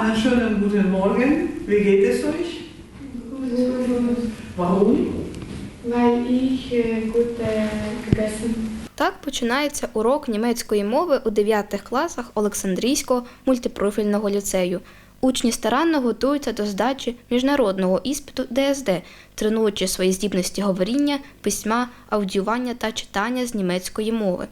einen schönen guten Morgen. Wie geht es euch? Warum? Weil ich äh, gut gegessen Так починається урок німецької мови у 9 класах Олександрійського мультипрофільного ліцею. Учні старанно готуються до здачі міжнародного іспиту ДСД, тренуючи свої здібності говоріння, письма, аудіювання та читання з німецької мови.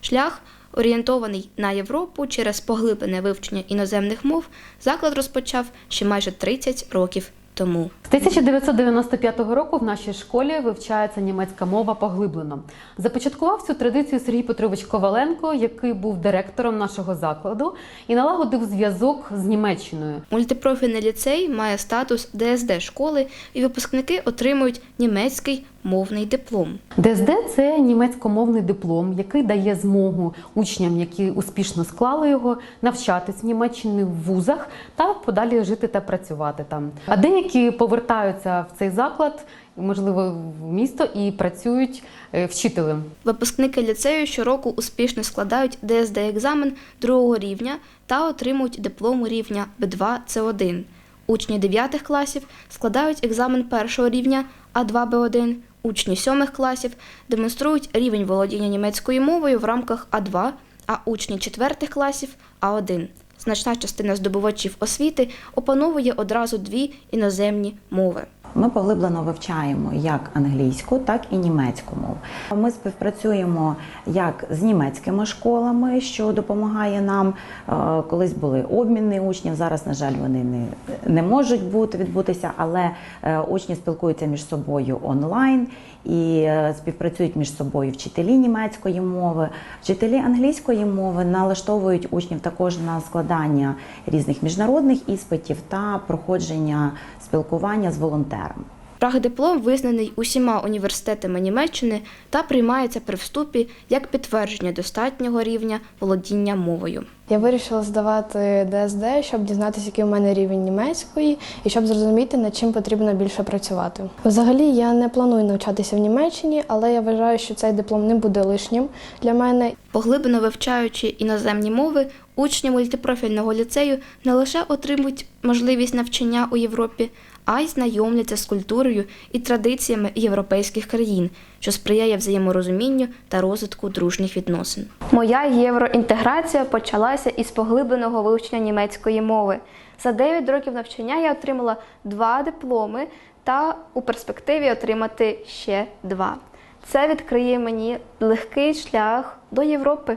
Шлях, орієнтований на Європу через поглиблене вивчення іноземних мов, заклад розпочав ще майже 30 років тому. З 1995 року в нашій школі вивчається німецька мова поглиблено. Започаткував цю традицію Сергій Петрович Коваленко, який був директором нашого закладу і налагодив зв'язок з Німеччиною. Мультипрофільний ліцей має статус ДСД школи, і випускники отримують німецький мовний диплом. ДСД це німецькомовний диплом, який дає змогу учням, які успішно склали його, навчатись в Німеччині в вузах та подалі жити та працювати там. А деякі повертаються в цей заклад, можливо, в місто і працюють е, вчителем. Випускники ліцею щороку успішно складають ДСД екзамен другого рівня та отримують диплом рівня Б2 С1. Учні 9 класів складають екзамен першого рівня А2 Б1. Учні сьомих класів демонструють рівень володіння німецькою мовою в рамках А2, а учні четвертих класів А1. Значна частина здобувачів освіти опановує одразу дві іноземні мови. Ми поглиблено вивчаємо як англійську, так і німецьку мову. Ми співпрацюємо як з німецькими школами, що допомагає нам. Е, Колись були обміни учнів. Зараз, на жаль, вони не, не можуть бути відбутися, але е, учні спілкуються між собою онлайн і е, співпрацюють між собою вчителі німецької мови. Вчителі англійської мови налаштовують учнів також на складання різних міжнародних іспитів та проходження спілкування з волонтерами. Прагдиплом визнаний усіма університетами Німеччини та приймається при вступі як підтвердження достатнього рівня володіння мовою. Я вирішила здавати ДСД, щоб дізнатися, який у мене рівень німецької, і щоб зрозуміти, над чим потрібно більше працювати. Взагалі, я не планую навчатися в Німеччині, але я вважаю, що цей диплом не буде лишнім для мене. Поглиблено вивчаючи іноземні мови, учні мультипрофільного ліцею не лише отримують можливість навчання у Європі, а й знайомляться з культурою і традиціями європейських країн, що сприяє взаєморозумінню та розвитку дружніх відносин. Моя євроінтеграція почалася із поглибленого вивчення німецької мови. За 9 років навчання я отримала два дипломи та у перспективі отримати ще два. Це відкриє мені легкий шлях до Європи.